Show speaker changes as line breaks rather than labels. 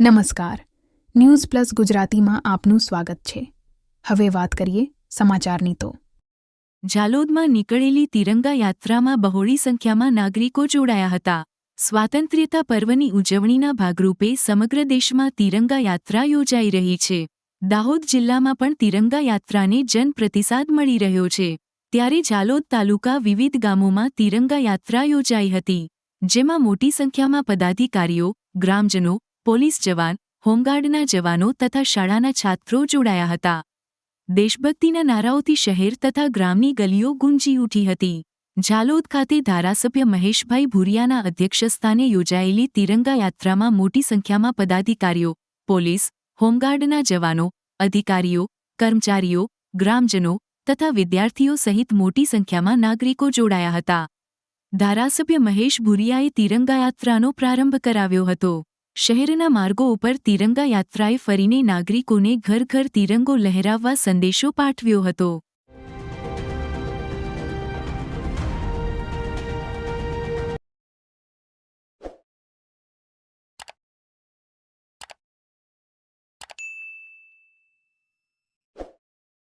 નમસ્કાર. News plus ગુજરાતીમાં આપનું સ્વાગત છે. હવે વાત કરીએ સમાચારની તો.
ઝાલોદમાં નીકળેલી તિરંગા યાત્રામાં બહોળી સંખ્યામાં નાગરિકો જોડાયા હતા. સ્વાતંત્ર્યતા પર્વની ઉજવણીના ભાગરૂપે સમગ્ર દેશમાં તિરંગા યાત્રા યોજાઈ રહી છે. દાહોદ જિલ્લામાં પણ તિરંગા યાત્રાને જનપ્રતિસાદ મળી રહ્યો છે. ત્યારે ઝાલોદ તાલુકા વિવિધ ગામોમાં તિરંગા યાત્રા યોજાઈ હતી. જેમાં મોટી સંખ્યામાં પદાધિકારીઓ, ગ્રામજનો પોલીસ જવાન, હોમગાર્ડના જવાનો તથા શાળાના છાત્રો જોડાયા હતા. દેશભક્તિના નારાઓથી શહેર તથા ગ્રામની ગલીઓ ગુંજી ઉઠી હતી. ઝાલોદ ખાતે ધારાસભ્ય મહેશભાઈ ભુરિયાના અધ્યક્ષસ્થાને યોજાયેલી તિરંગા યાત્રામાં મોટી સંખ્યામાં પદાધિકારીઓ, પોલીસ, હોમગાર્ડના જવાનો, અધિકારીઓ, કર્મચારીઓ, ગ્રામજનો તથા વિદ્યાર્થીઓ સહિત મોટી સંખ્યામાં નાગરિકો જોડાયા હતા. ધારાસભ્ય મહેશ ભુરિયાએ તિરંગા યાત્રાનો પ્રારંભ કરાવ્યો હતો. શહેરના માર્ગો ઉપર તિરંગા યાત્રાએ ફરીને નાગરિકોને ઘર ઘર તિરંગો લહેરાવવા સંદેશો પાઠવ્યો હતો.